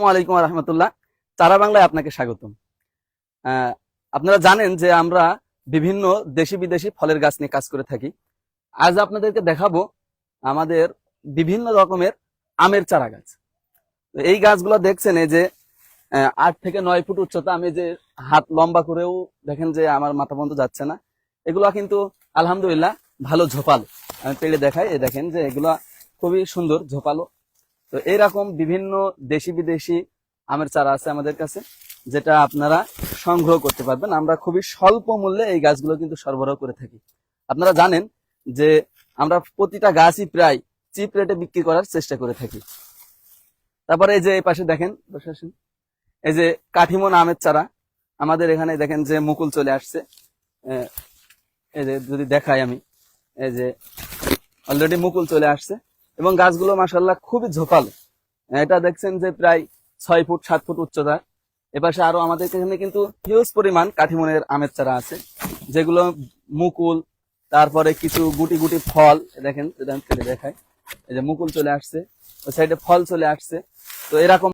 আসসালামু আলাইকুম রহমতুল্লাহ। চারা বাংলায় আপনাকে স্বাগতম। আপনারা জানেন যে আমরা বিভিন্ন দেশি বিদেশি ফলের গাছ নিয়ে কাজ করে থাকি। আজ আপনাদেরকে দেখাবো আমাদের বিভিন্ন রকমের আমের চারা গাছ। এই গাছগুলো দেখছেন এই যে আট থেকে নয় ফুট উচ্চতা আমি যে হাত লম্বা করেও দেখেন যে আমার মাথা পর্যন্ত যাচ্ছে না। এগুলো কিন্তু আলহামদুলিল্লাহ ভালো ঝোপালো। আমি পেড়ে দেখাই এই দেখেন যে এগুলা খুবই সুন্দর ঝোপালো। তো এইরকম বিভিন্ন দেশি বিদেশি আমের চারা আছে আমাদের কাছে, যেটা আপনারা সংগ্রহ করতে পারবেন। আমরা খুবই স্বল্প মূল্যে এই গাছগুলো কিন্তু সরবরাহ করে থাকি। আপনারা জানেন যে আমরা প্রতিটা গাছই প্রায় চিপ রেটে বিক্রি করার চেষ্টা করে থাকি। তারপরে এই যে এই পাশে দেখেন, বসে আসেন। এই যে কাঠিমন আমের চারা, আমাদের এখানে দেখেন যে মুকুল চলে আসছে। এই যে যদি দেখাই আমি, এই যে অলরেডি মুকুল চলে আসছে। এবং গাছগুলো মাসাল্লাহ খুবই ঝোপালো। এটা দেখছেন যে প্রায় ছয় ফুট, সাত ফুট উচ্চতা। এপাশে আরও আমাদের এখানে কিন্তু হিউজ পরিমাণ কাঠিমনের আমের চারা আছে, যেগুলো মুকুল, তারপরে কিছু গুটি গুটি ফল, দেখেন দেখায় এই যে মুকুল চলে আসছে, ওই সাইডে ফল চলে আসছে। তো এরকম